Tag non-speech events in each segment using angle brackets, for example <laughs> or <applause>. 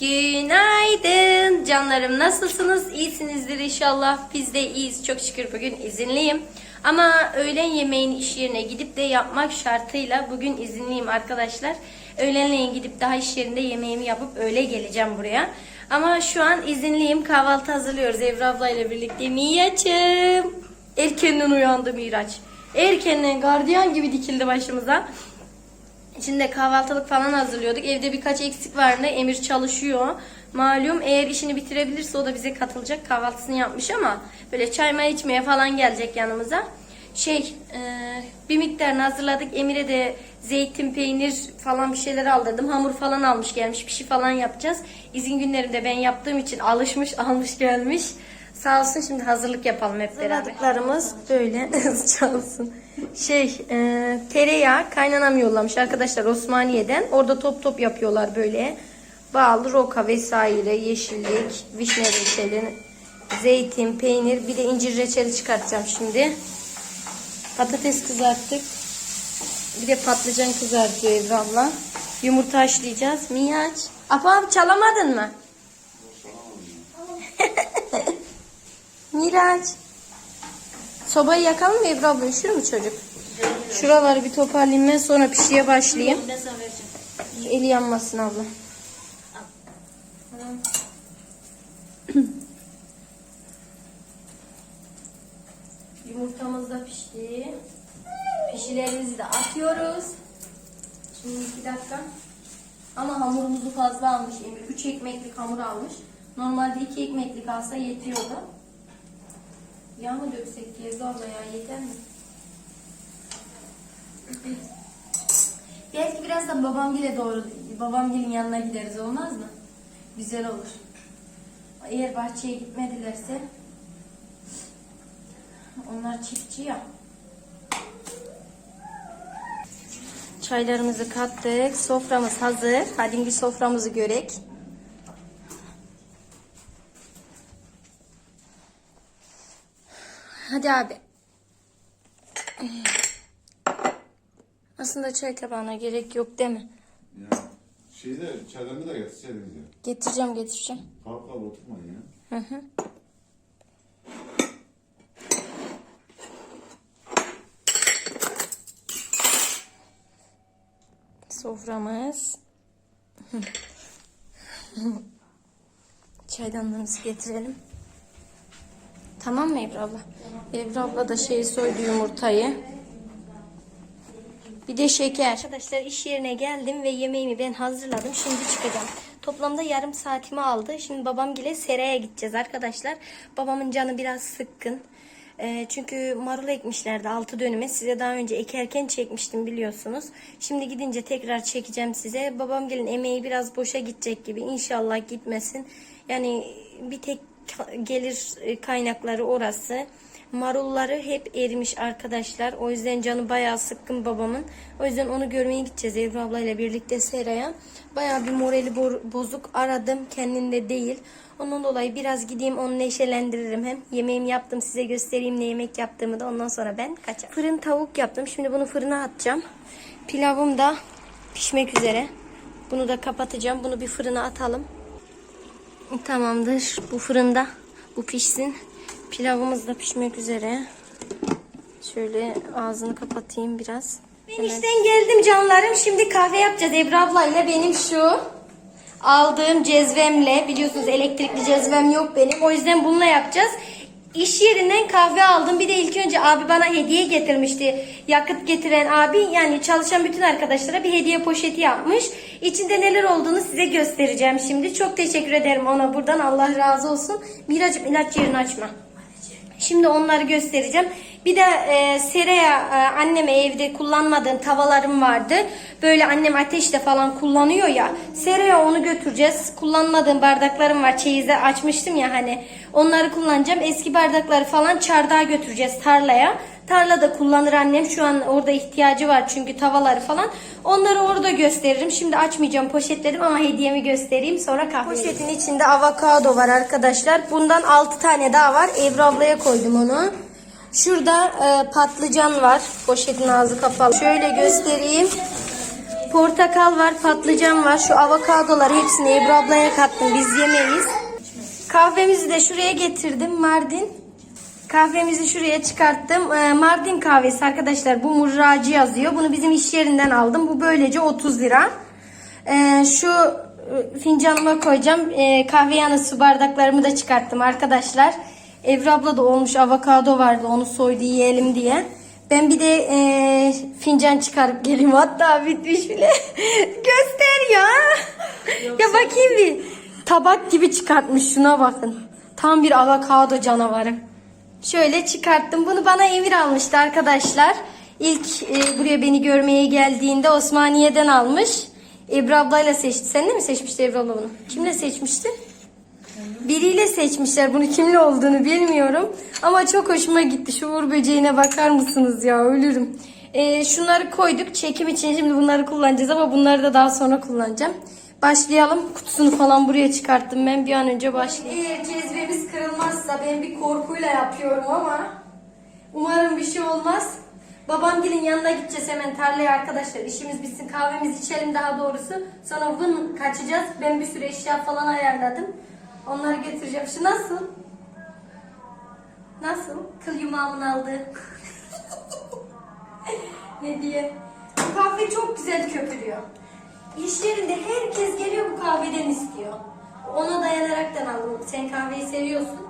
Günaydın canlarım nasılsınız? İyisinizdir inşallah. Biz de iyiyiz. Çok şükür bugün izinliyim. Ama öğlen yemeğini iş yerine gidip de yapmak şartıyla bugün izinliyim arkadaşlar. Öğlenleyin gidip daha iş yerinde yemeğimi yapıp öyle geleceğim buraya. Ama şu an izinliyim. Kahvaltı hazırlıyoruz Evra abla ile birlikte. Miraç'ım. Erkenden uyandı Miraç. Erkenden gardiyan gibi dikildi başımıza. Şimdi kahvaltılık falan hazırlıyorduk. Evde birkaç eksik vardı. Emir çalışıyor. Malum eğer işini bitirebilirse o da bize katılacak. Kahvaltısını yapmış ama böyle çay may içmeye falan gelecek yanımıza. Şey e, bir miktarını hazırladık. Emir'e de zeytin, peynir falan bir şeyler aldırdım. Hamur falan almış gelmiş. Bir şey falan yapacağız. İzin günlerimde ben yaptığım için alışmış <laughs> almış gelmiş. Sağ olsun şimdi hazırlık yapalım hep beraber. Hazırladıklarımız böyle <laughs> çalsın. Şey e, tereyağı kaynanam yollamış arkadaşlar Osmaniye'den. Orada top top yapıyorlar böyle. Bal, roka vesaire, yeşillik, vişne reçeli, zeytin, peynir. Bir de incir reçeli çıkartacağım şimdi. Patates kızarttık. Bir de patlıcan kızartıyor Evra abla. Yumurta haşlayacağız. Miyaç. Apa çalamadın mı? Miraç. Sobayı yakalım mı Ebru abla? Üşür mü çocuk? Şuraları bir toparlayayım ben sonra pişiye başlayayım. Eli yanmasın abla. <clears throat> Yumurtamız da pişti. Pişilerimizi de atıyoruz. Şimdi iki dakika. Ama hamurumuzu fazla almış Emir. Üç ekmeklik hamur almış. Normalde iki ekmeklik alsa yetiyordu. Yağ mı döksek diye zorla ya yeter mi? Belki birazdan babamgile doğru, babamgilin yanına gideriz olmaz mı? Güzel olur. Eğer bahçeye gitmedilerse onlar çiftçi ya. Çaylarımızı kattık. Soframız hazır. Hadi bir soframızı görek. Hadi abi. Aslında çay tabağına gerek yok değil mi? Ya şeyde çaydanı da getirseydiniz ya. Getireceğim getireceğim. Kalk kalk oturmayın ya. Hı hı. Soframız. Çaydanlığımızı getirelim. Tamam mı Ebru abla? Ebru abla da şeyi soydu yumurtayı. Bir de şeker. Arkadaşlar iş yerine geldim ve yemeğimi ben hazırladım. Şimdi çıkacağım. Toplamda yarım saatimi aldı. Şimdi babam gile seraya gideceğiz arkadaşlar. Babamın canı biraz sıkkın. Ee, çünkü marul ekmişlerdi altı dönüme. Size daha önce ekerken çekmiştim biliyorsunuz. Şimdi gidince tekrar çekeceğim size. Babam gelin emeği biraz boşa gidecek gibi. İnşallah gitmesin. Yani bir tek gelir e, kaynakları orası. Marulları hep erimiş arkadaşlar. O yüzden canı bayağı sıkkın babamın. O yüzden onu görmeye gideceğiz Ebru ablayla birlikte Sera'ya. Bayağı bir morali bo- bozuk. Aradım kendinde değil. Ondan dolayı biraz gideyim onu neşelendiririm hem. Yemeğimi yaptım size göstereyim ne yemek yaptığımı da ondan sonra ben kaçarım. Fırın tavuk yaptım. Şimdi bunu fırına atacağım. Pilavım da pişmek üzere. Bunu da kapatacağım. Bunu bir fırına atalım. Tamamdır. Bu fırında. Bu pişsin. Pilavımız da pişmek üzere. Şöyle ağzını kapatayım biraz. Ben işten geldim canlarım. Şimdi kahve yapacağız Ebru ablayla. Benim şu aldığım cezvemle. Biliyorsunuz elektrikli cezvem yok benim. O yüzden bununla yapacağız. İş yerinden kahve aldım. Bir de ilk önce abi bana hediye getirmişti. Yakıt getiren abi yani çalışan bütün arkadaşlara bir hediye poşeti yapmış. İçinde neler olduğunu size göstereceğim şimdi. Çok teşekkür ederim ona buradan. Allah razı olsun. Miracım ilaç yerini açma. Şimdi onları göstereceğim. Bir de e, Seraya e, anneme evde kullanmadığım tavalarım vardı. Böyle annem ateşte falan kullanıyor ya. Seraya onu götüreceğiz. Kullanmadığım bardaklarım var. Çeyizde açmıştım ya hani. Onları kullanacağım. Eski bardakları falan çardağa götüreceğiz tarlaya. Tarlada kullanır annem. Şu an orada ihtiyacı var çünkü tavaları falan. Onları orada gösteririm. Şimdi açmayacağım poşetlerim ama hediyemi göstereyim. Sonra kahve. Poşetin içinde avokado var arkadaşlar. Bundan 6 tane daha var. Ebru ablaya koydum onu. Şurada e, patlıcan var. Poşetin ağzı kapalı. Şöyle göstereyim. Portakal var, patlıcan var. Şu avokadoları hepsini Ebru ablaya kattım. Biz yemeyiz. Kahvemizi de şuraya getirdim. Mardin. Kahvemizi şuraya çıkarttım. Ee, Mardin kahvesi arkadaşlar. Bu murracı yazıyor. Bunu bizim iş yerinden aldım. Bu böylece 30 lira. Ee, şu e, fincanıma koyacağım. Ee, kahve yanı su bardaklarımı da çıkarttım arkadaşlar. Evra abla da olmuş avokado vardı. Onu soydu yiyelim diye. Ben bir de e, fincan çıkarıp geleyim. Hatta bitmiş bile. <laughs> Göster ya. ya bakayım bir. Tabak gibi çıkartmış. Şuna bakın. Tam bir avokado canavarı. Şöyle çıkarttım. Bunu bana Emir almıştı arkadaşlar. İlk e, buraya beni görmeye geldiğinde Osmaniye'den almış. Ebru ablayla seçti. Sen de mi seçmişti Ebru abla bunu? Kimle seçmiştin? Biriyle seçmişler. Bunu kimle olduğunu bilmiyorum. Ama çok hoşuma gitti. Şu uğur böceğine bakar mısınız ya? Ölürüm. E, şunları koyduk. Çekim için şimdi bunları kullanacağız ama bunları da daha sonra kullanacağım. Başlayalım. Kutusunu falan buraya çıkarttım. Ben bir an önce başlayayım. Eğer cezvemiz kırılmazsa ben bir korkuyla yapıyorum ama umarım bir şey olmaz. Babam gelin yanına gideceğiz hemen tarlaya arkadaşlar. İşimiz bitsin kahvemizi içelim daha doğrusu. Sonra vın kaçacağız. Ben bir sürü eşya falan ayarladım. Onları getireceğim. Şu nasıl? Nasıl? Kıl yumağımın aldı. <laughs> ne diye? Bu kahve çok güzel köpürüyor. İş yerinde herkes geliyor bu kahveden istiyor. Ona dayanaraktan aldım. Sen kahveyi seviyorsun.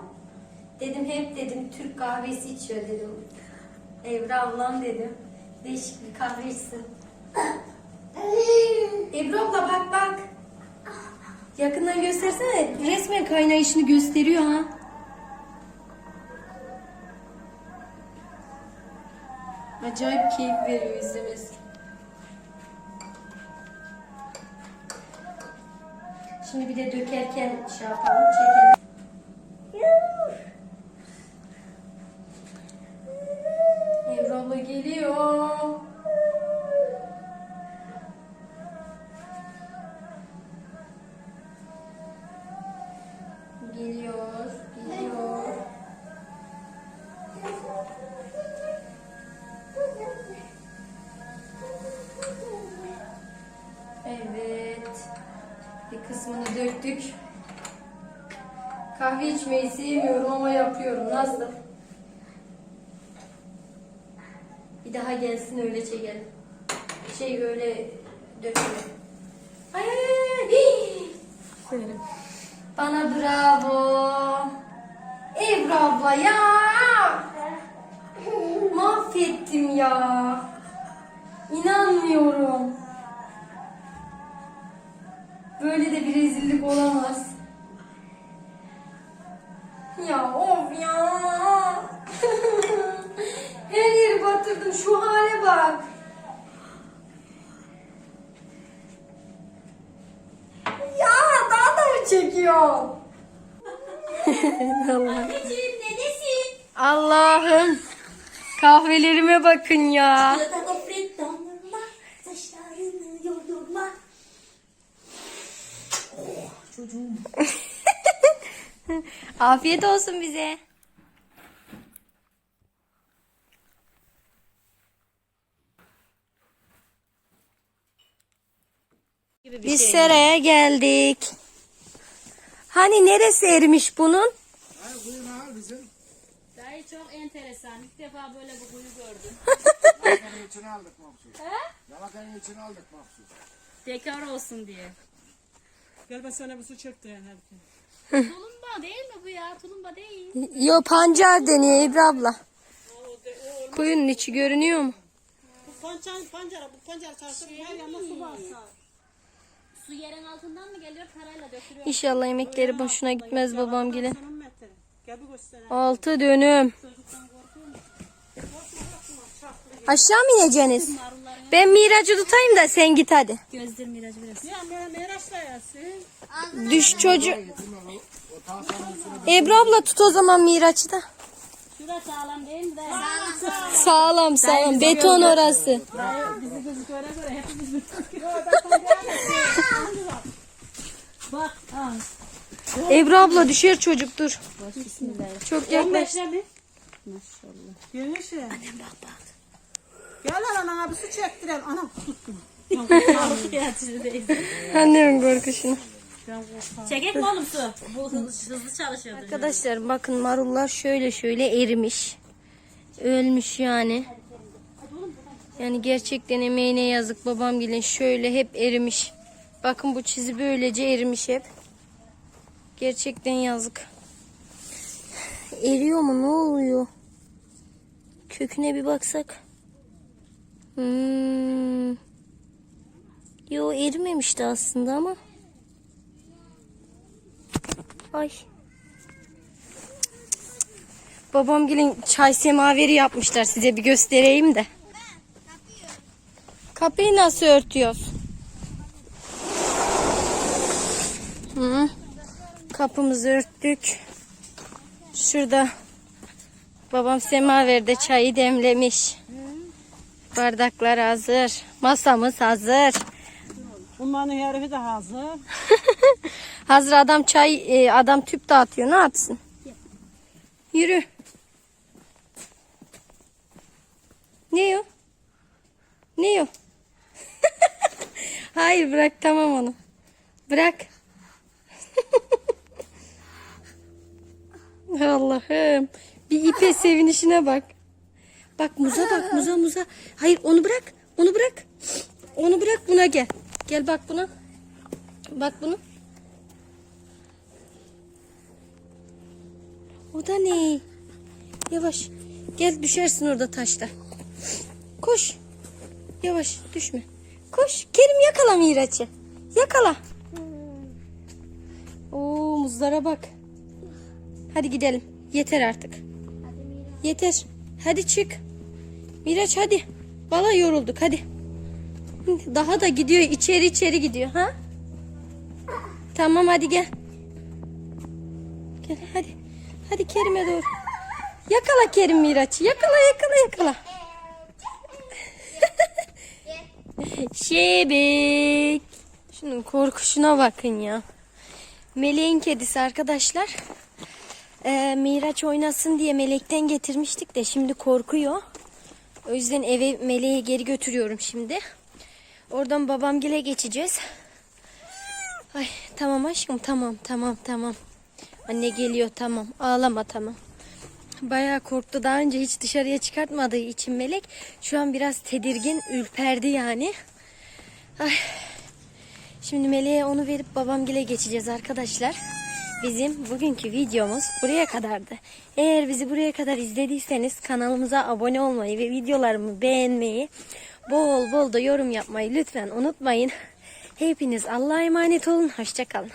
Dedim hep dedim Türk kahvesi içiyor dedim. Evra ablam dedim. Değişik bir kahve içsin. <coughs> Ebru abla bak bak. Yakından göstersene. Resmen kaynayışını gösteriyor ha. Acayip keyif veriyor izlemesi. Şimdi bir de dökerken şey yapalım, çekelim. Döktük. Kahve içmeyi sevmiyorum ama yapıyorum. Nasıl? Bir daha gelsin öyle çekelim. Şey öyle dökelim. Ay ay ay. Hii! Bana bravo. Ebru abla ya. Mahvettim ya. İnanmıyorum. Böyle de bir rezillik olamaz. Ya of ya. <laughs> Her yeri batırdım. Şu hale bak. Ya daha da mı çekiyor? <laughs> Allah. Anneciğim neredesin? Allah'ım. Kahvelerime bakın ya. <laughs> Afiyet olsun bize. Biz seraya geldik. Hani neresi erimiş bunun? Dayı çok enteresan. İlk defa böyle bir kuyu gördüm. <laughs> Yalakanın içine aldık mahsus. Yalakanın içine aldık mahsus. Dekor olsun diye. Galiba sana bu su çöktü yani herkes. <laughs> Tulumba değil mi bu ya? Tulumba değil. Yo pancar deniyor Ebru abla. Kuyunun içi görünüyor mu? Bu pancar, pancara, bu pancar çarşı her yanında su varsa. Su yerin altından mı geliyor? Parayla dökülüyor. İnşallah yemekleri boşuna gitmez babam gelin. Sonun metre. Gel bir göster. Altı dönüm. Aşağı mı ineceksiniz? Ben Miraç'ı tutayım da sen git hadi. Gözlerim ilacı biraz. Ya. Düş çocuğu. Ebru abla tut o zaman Miraç'ı da. Şurası sağlam değil mi dayı? Sağlam sağlam. Beton orası. Bak. Ebru abla düşer çocuk dur. Çok yaklaş. Maşallah. Geniş ya. Gel lan ana bir su çektirelim. Ana tuttum. Annemin korkuşunu. Çekek mi oğlum su? Bu hızlı, hızlı çalışıyordu. Arkadaşlar bakın marullar şöyle şöyle erimiş. Ölmüş yani. Yani gerçekten emeğine yazık babam gelin şöyle hep erimiş. Bakın bu çizi böylece erimiş hep. Gerçekten yazık. Eriyor mu ne oluyor? Köküne bir baksak. Hmm. Yo erimemişti aslında ama. Ay. Babam gelin çay semaveri yapmışlar size bir göstereyim de. Kapıyı nasıl örtüyoruz? Hı. Kapımızı örttük. Şurada babam semaverde çayı demlemiş. Bardaklar hazır. Masamız hazır. Bunların herifi de hazır. <laughs> Hazır adam çay, e, adam tüp dağıtıyor. Ne yapsın? Yürü. Ne o? Ne o? <laughs> Hayır bırak tamam onu. Bırak. <laughs> Allah'ım. Bir ipe sevinişine bak. Bak muza bak muza muza. Hayır onu bırak. Onu bırak. Onu bırak buna gel. Gel bak buna. Bak bunu. O da ne? Yavaş. Gel düşersin orada taşta. Koş. Yavaş düşme. Koş. Kerim yakala Miraç'ı. Yakala. Oo muzlara bak. Hadi gidelim. Yeter artık. Yeter. Hadi çık. Miraç hadi. Valla yorulduk hadi. <laughs> Daha da gidiyor içeri içeri gidiyor ha? Tamam hadi gel. Gel hadi. Hadi Kerim'e doğru. Yakala Kerim Miraç'ı. Yakala yakala yakala. <laughs> Şebek. Şunun korkuşuna bakın ya. Meleğin kedisi arkadaşlar. Ee, Miraç oynasın diye melekten getirmiştik de şimdi korkuyor. O yüzden eve meleği geri götürüyorum şimdi. Oradan babamgile geçeceğiz. Ay tamam aşkım tamam tamam tamam. Anne geliyor tamam ağlama tamam. Bayağı korktu daha önce hiç dışarıya çıkartmadığı için melek. Şu an biraz tedirgin ürperdi yani. Ay. Şimdi meleğe onu verip babamgile geçeceğiz arkadaşlar. Bizim bugünkü videomuz buraya kadardı. Eğer bizi buraya kadar izlediyseniz kanalımıza abone olmayı ve videolarımı beğenmeyi, bol bol da yorum yapmayı lütfen unutmayın. Hepiniz Allah'a emanet olun. Hoşçakalın.